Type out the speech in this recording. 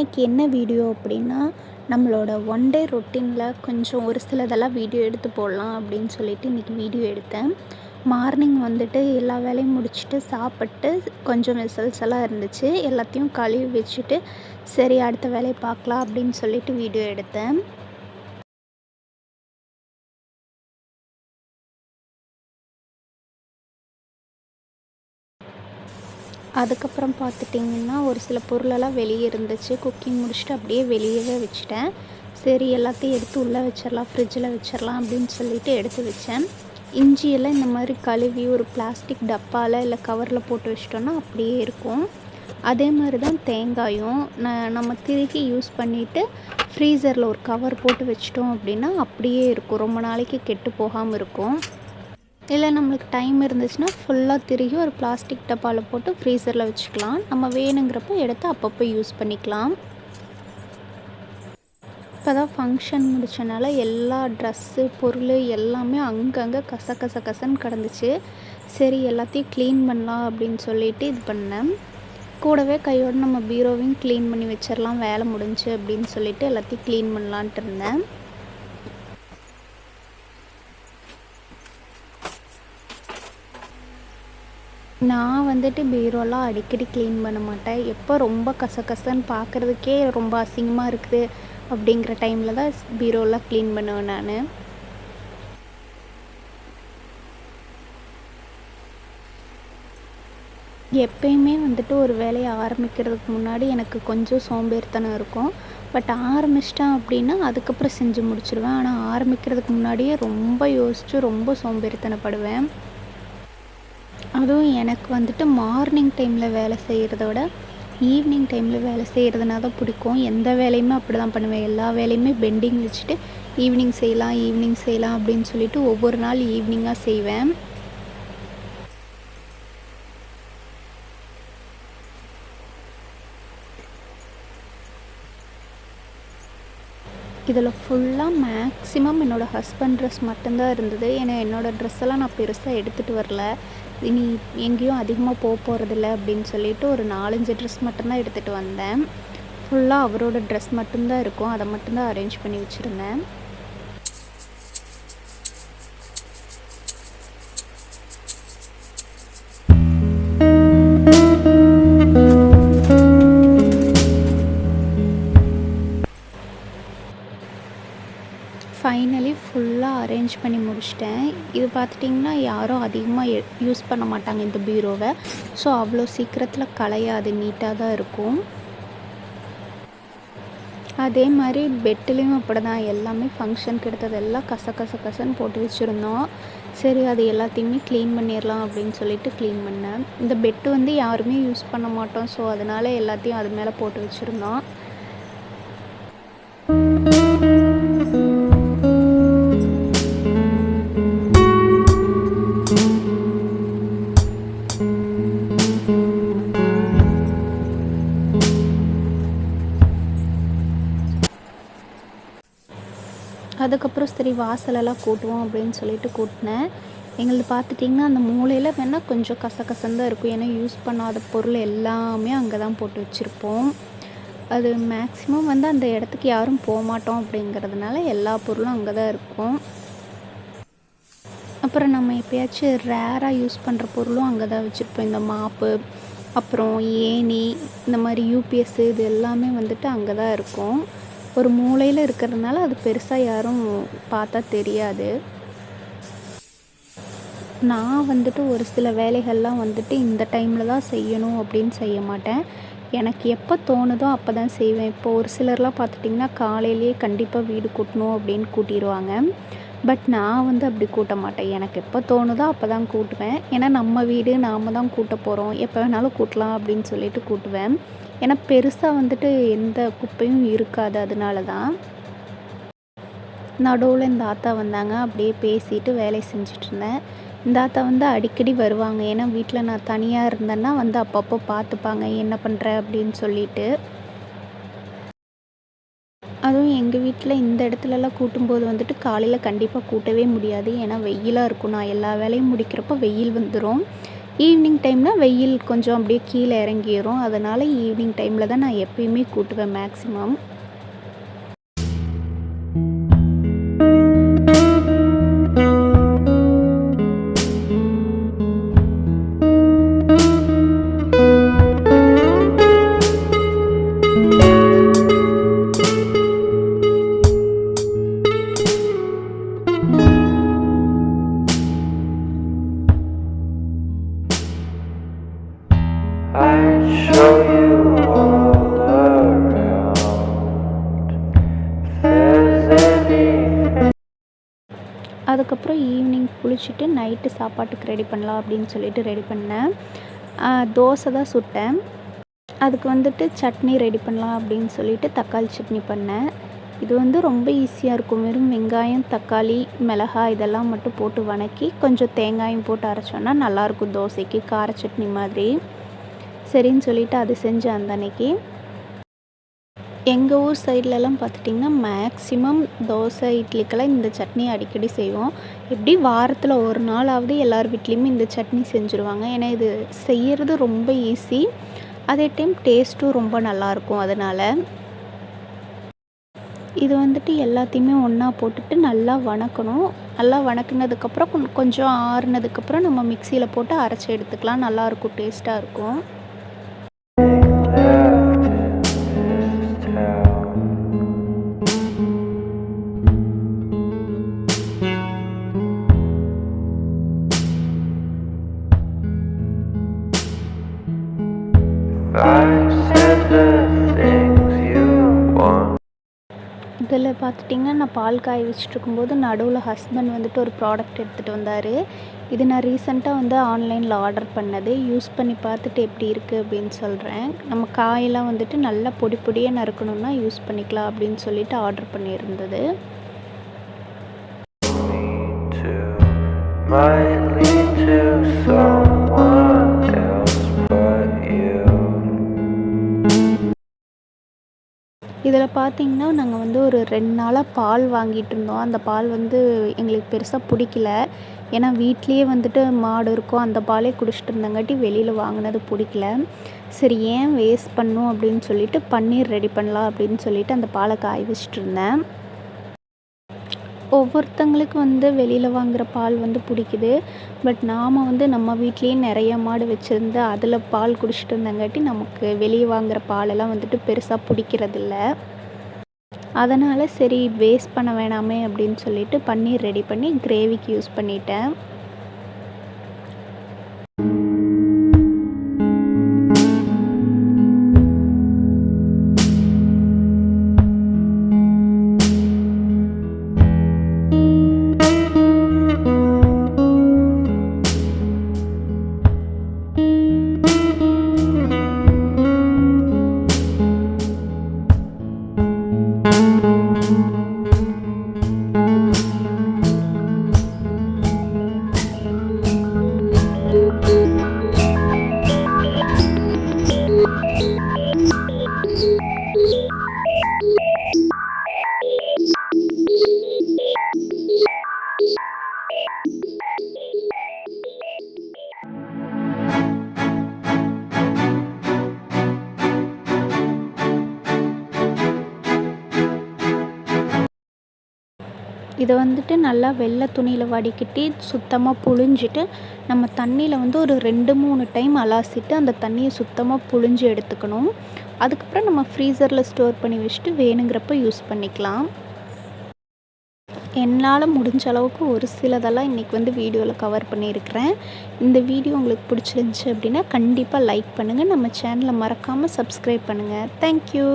இன்றைக்கி என்ன வீடியோ அப்படின்னா நம்மளோட ஒன் டே ரொட்டீனில் கொஞ்சம் ஒரு சிலதெல்லாம் வீடியோ எடுத்து போடலாம் அப்படின்னு சொல்லிட்டு இன்றைக்கி வீடியோ எடுத்தேன். மார்னிங் வந்துட்டு எல்லா வேலையும் முடிச்சுட்டு சாப்பிட்டு கொஞ்சம் மெசல்ஸ் எல்லாம் இருந்துச்சு. எல்லாத்தையும் கழுவி வச்சுட்டு சரி அடுத்த வேலையை பார்க்கலாம் அப்படின்னு சொல்லிட்டு வீடியோ எடுத்தேன். அதுக்கப்புறம் பார்த்துட்டிங்கன்னா ஒரு சில பொருளெல்லாம் வெளியே இருந்துச்சு. குக்கிங் முடிச்சுட்டு அப்படியே வெளியவே வச்சுட்டேன். சரி எல்லாத்தையும் எடுத்து உள்ளே வச்சிடலாம் ஃப்ரிட்ஜில் வச்சிடலாம் அப்படின்னு சொல்லிட்டு எடுத்து வச்சேன். இஞ்சியெல்லாம் இந்த மாதிரி கழுவி ஒரு பிளாஸ்டிக் டப்பாவில் இல்லை கவரில் போட்டு வச்சிட்டோன்னா அப்படியே இருக்கும். அதே மாதிரி தான் தேங்காயும். நான் நம்ம திருக்கி யூஸ் பண்ணிவிட்டு ஃப்ரீசரில் ஒரு கவர் போட்டு வச்சிட்டோம் அப்படின்னா அப்படியே இருக்கும். ரொம்ப நாளைக்கு கெட்டு போகாமல் இருக்கும். இல்லை நம்மளுக்கு டைம் இருந்துச்சுன்னா ஃபுல்லாக திருகி ஒரு பிளாஸ்டிக் டப்பாவில் போட்டு ஃப்ரீசரில் வச்சுக்கலாம். நம்ம வேணுங்கிறப்ப எடுத்து அப்பப்போ யூஸ் பண்ணிக்கலாம். இப்போ தான் ஃபங்க்ஷன் முடித்தனால எல்லா ட்ரெஸ்ஸு பொருள் எல்லாமே அங்கங்கே கச கச கசன்னு கிடந்துச்சு. சரி எல்லாத்தையும் க்ளீன் பண்ணலாம் அப்படின்னு சொல்லிட்டு இது பண்ணேன். கூடவே கையோடு நம்ம பீரோவையும் க்ளீன் பண்ணி வச்சிடலாம் வேலை முடிஞ்சு அப்படின்னு சொல்லிட்டு எல்லாத்தையும் க்ளீன் பண்ணலான்ட்டு இருந்தேன். நான் வந்துட்டு பீரோலாம் அடிக்கடி க்ளீன் பண்ண மாட்டேன். எப்போ ரொம்ப கசகசன்னு பார்க்குறதுக்கே ரொம்ப அசிங்கமாக இருக்குது அப்படிங்கிற டைமில் தான் பீரோலாம் க்ளீன் பண்ணுவேன் நான். எப்பயுமே வந்துட்டு ஒரு வேலையை ஆரம்பிக்கிறதுக்கு முன்னாடி எனக்கு கொஞ்சம் சோம்பேறித்தனம் இருக்கும். பட் ஆரம்பிச்சிட்டேன் அப்படின்னா அதுக்கப்புறம் செஞ்சு முடிச்சிடுவேன் ஆனால் ஆரம்பிக்கிறதுக்கு முன்னாடியே ரொம்ப யோசித்து ரொம்ப சோம்பேறித்தனப்படுவேன். அதுவும் எனக்கு வந்துட்டு மார்னிங் டைமில் வேலை செய்கிறத விட ஈவினிங் டைமில் வேலை செய்கிறதுனா தான் பிடிக்கும். எந்த வேலையுமே அப்படி தான் பண்ணுவேன். எல்லா வேலையுமே பெண்டிங் வச்சுட்டு ஈவினிங் செய்யலாம் ஈவினிங் செய்யலாம் அப்படின்னு சொல்லிட்டு ஒவ்வொரு நாள் ஈவினிங்காக செய்வேன். இதில் ஃபுல்லாக மேக்ஸிமம் என்னோடய ஹஸ்பண்ட் ட்ரெஸ் மட்டும்தான் இருந்தது. ஏன்னா என்னோடய ட்ரெஸ்ஸெல்லாம் நான் பெருசாக எடுத்துகிட்டு வரல. இனி எங்கேயும் அதிகமாக போக போகிறதில்ல அப்படின்னு சொல்லிட்டு ஒரு நாலஞ்சு ட்ரெஸ் மட்டும்தான் எடுத்துகிட்டு வந்தேன். ஃபுல்லாக அவரோட ட்ரெஸ் மட்டும்தான் இருக்கும். அதை மட்டும்தான் அரேஞ்ச் பண்ணி வச்சுருந்தேன். பண்ணி முடிச்சிட்டேன். இது பார்த்துட்டிங்கன்னா யாரும் அதிகமாக யூஸ் பண்ண மாட்டாங்க இந்த பீரோவை. ஸோ அவ்வளோ சீக்கிரத்தில் கலையாது நீட்டாக தான் இருக்கும். அதே மாதிரி பெட்டுலேயும் அப்படி தான் எல்லாமே ஃபங்க்ஷனுக்கு எடுத்ததெல்லாம் கச கச கசன்னு போட்டு வச்சுருந்தோம். சரி அது எல்லாத்தையுமே க்ளீன் பண்ணிடலாம் அப்படின்னு சொல்லிட்டு க்ளீன் பண்ணேன். இந்த பெட்டு வந்து யாருமே யூஸ் பண்ண மாட்டோம். ஸோ அதனால் எல்லாத்தையும் அது மேலே போட்டு வச்சுருந்தோம். அதுக்கப்புறம் சரி வாசலெல்லாம் கூட்டுவோம் அப்படின்னு சொல்லிட்டு கூட்டினேன். எங்களது பார்த்துட்டிங்கன்னா அந்த மூலையில் வேணால் கொஞ்சம் கசகசன்னு தான் இருக்கும். ஏன்னா யூஸ் பண்ணாத பொருள் எல்லாமே அங்கே தான் போட்டு வச்சுருப்போம். அது மேக்ஸிமம் வந்து அந்த இடத்துக்கு யாரும் போக மாட்டோம் அப்படிங்கிறதுனால எல்லா பொருளும் அங்கே தான் இருக்கும். அப்புறம் நம்ம எப்பயாச்சும் ரேராக யூஸ் பண்ணுற பொருளும் அங்கே தான் வச்சுருப்போம். இந்த மாப்பு அப்புறம் ஏணி இந்த மாதிரி யூபிஎஸ் இது எல்லாமே வந்துட்டு அங்கே தான் இருக்கும். ஒரு மூலையில் இருக்கிறதுனால அது பெருசாக யாரும் பார்த்தா தெரியாது. நான் வந்துட்டு ஒரு சில வேலைகள்லாம் வந்துட்டு இந்த டைமில் தான் செய்யணும் அப்படின்னு செய்ய மாட்டேன். எனக்கு எப்போ தோணுதோ அப்போ தான் செய்வேன். இப்போ ஒரு சிலர்லாம் பார்த்துட்டிங்கன்னா காலையிலேயே கண்டிப்பாக வீடு கூட்டணும் அப்படின்னு கூட்டிடுவாங்க பட் நான் வந்து அப்படி கூட்ட மாட்டேன். எனக்கு எப்போ தோணுதோ அப்போ தான் கூட்டுவேன். ஏன்னா நம்ம வீடு நாம் தான் கூட்ட போகிறோம் எப்போ வேணாலும் கூட்டலாம் அப்படின்னு சொல்லிட்டு கூட்டுவேன். ஏன்னா பெருசாக வந்துட்டு எந்த குப்பையும் இருக்காது அதனால தான் நடுவில் இந்த ஆத்தா வந்தாங்க அப்படியே பேசிட்டு வேலை செஞ்சிட்ருந்தேன் இந்த ஆத்தா வந்து அடிக்கடி வருவாங்க. ஏன்னா வீட்டில் நான் தனியாக இருந்தேன்னா வந்து அப்பப்போ பார்த்துப்பாங்க என்ன பண்ணுற அப்படின்னு சொல்லிட்டு. அதுவும் எங்கள் வீட்டில் இந்த இடத்துலலாம் கூட்டும்போது வந்துட்டு காலையில் கண்டிப்பாக கூட்டவே முடியாது. ஏன்னா வெயிலாக இருக்கும். நான் எல்லா வேலையும் முடிக்கிறப்போ வெயில் வந்துடும் ஈவினிங் டைமில் வெயில் கொஞ்சம் அப்படியே கீழே இறங்கிரும். அதனால் ஈவினிங் டைமில் தான் நான் எப்பயுமே கூட்டுவேன் மேக்ஸிமம். ஈவினிங் குளிச்சுட்டு நைட்டு சாப்பாட்டுக்கு ரெடி பண்ணலாம் அப்படின்னு சொல்லிட்டு ரெடி பண்ணேன். தோசை தான் சுட்டேன். அதுக்கு வந்துட்டு சட்னி ரெடி பண்ணலாம் அப்படின்னு சொல்லிட்டு தக்காளி சட்னி பண்ணேன். இது வந்து ரொம்ப ஈஸியாக இருக்கும். வெறும் வெங்காயம் தக்காளி மிளகாய் இதெல்லாம் மட்டும் போட்டு வணக்கி கொஞ்சம் தேங்காயும் போட்டு அரைச்சோன்னா நல்லாயிருக்கும் தோசைக்கு கார சட்னி மாதிரி. சரின்னு சொல்லிட்டு அது செஞ்சேன் அந்த அன்னைக்கு எங்கள் ஊர் சைட்லலாம் பார்த்துட்டிங்கன்னா மேக்ஸிமம் தோசை இட்லிக்கெல்லாம் இந்த சட்னி அடிக்கடி செய்வோம். எப்படி வாரத்தில் ஒரு நாளாவது எல்லார் வீட்லேயுமே இந்த சட்னி செஞ்சுருவாங்க. ஏன்னா இது செய்கிறது ரொம்ப ஈஸி அதே டைம் டேஸ்ட்டும் ரொம்ப நல்லாயிருக்கும் அதனால். இது வந்துட்டு எல்லாத்தையுமே ஒன்றா போட்டுட்டு நல்லா வணக்கணும். நல்லா வணக்கினதுக்கப்புறம் கொஞ்சம் ஆறுனதுக்கப்புறம் நம்ம மிக்சியில் போட்டு அரைச்சி எடுத்துக்கலாம். நல்லாயிருக்கும் டேஸ்ட்டாக இருக்கும். இதில் பார்த்துட்டிங்கன்னா நான் பால் காய வச்சுட்டு இருக்கும்போது நடுவில் ஹஸ்பண்ட் வந்துட்டு ஒரு ப்ராடக்ட் எடுத்துகிட்டு வந்தார். இது நான் ரீசெண்டாக வந்து ஆன்லைனில் ஆர்டர் பண்ணது. யூஸ் பண்ணி பார்த்துட்டு எப்படி இருக்குது அப்படின்னு சொல்கிறேன் நம்ம காயெல்லாம் வந்துட்டு நல்லா பொடி பொடியாக நறுக்கணுன்னா யூஸ் பண்ணிக்கலாம் அப்படின்னு சொல்லிட்டு ஆர்டர் பண்ணியிருந்தது. Might lead to some இதில் பார்த்திங்கன்னா நாங்கள் வந்து ஒரு ரெண்டு நாளாக பால் வாங்கிட்டு இருந்தோம். அந்த பால் வந்து எங்களுக்கு பெருசாக பிடிக்கல. ஏன்னா வீட்லேயே வந்துட்டு மாடு இருக்கும் அந்த பாலே குடிச்சிட்டு இருந்தங்காட்டி வெளியில் வாங்கினது பிடிக்கல. சரி ஏன் வேஸ்ட் பண்ணும் அப்படின்னு சொல்லிட்டு பன்னீர் ரெடி பண்ணலாம் அப்படின்னு சொல்லிட்டு அந்த பாலை காய வச்சிட்டிருந்தேன் ஒவ்வொருத்தங்களுக்கு வந்து வெளியில் வாங்குகிற பால் வந்து பிடிக்குது. பட் நாம் வந்து நம்ம வீட்லேயே நிறைய மாடு வச்சுருந்து அதில் பால் குடிச்சிட்டு இருந்தங்காட்டி நமக்கு வெளியே வாங்குகிற பாலெல்லாம் வந்துட்டு பெருசாக பிடிக்கிறதில்ல. அதனால் சரி வேஸ்ட் பண்ண வேணாமே அப்படின்னு சொல்லிட்டு பன்னீர் ரெடி பண்ணி கிரேவிக்கு யூஸ் பண்ணிட்டேன். இதை வந்துட்டு நல்லா வெள்ளை துணியில் வடிகட்டி சுத்தமாக புழிஞ்சிட்டு நம்ம தண்ணியில் வந்து ஒரு ரெண்டு மூணு டைம் அலாசிட்டு அந்த தண்ணியை சுத்தமாக புழிஞ்சு எடுத்துக்கணும். அதுக்கப்புறம் நம்ம ஃப்ரீசரில் ஸ்டோர் பண்ணி வச்சுட்டு வேணுங்கிறப்ப யூஸ் பண்ணிக்கலாம். என்னால் முடிஞ்ச அளவுக்கு ஒரு சிலதெல்லாம் இன்றைக்கி வந்து வீடியோவில் கவர் பண்ணியிருக்கிறேன். இந்த வீடியோ உங்களுக்கு பிடிச்சிருந்துச்சி அப்படின்னா கண்டிப்பாக லைக் பண்ணுங்கள் நம்ம சேனலை மறக்காமல் சப்ஸ்கிரைப் பண்ணுங்கள் தேங்க்யூ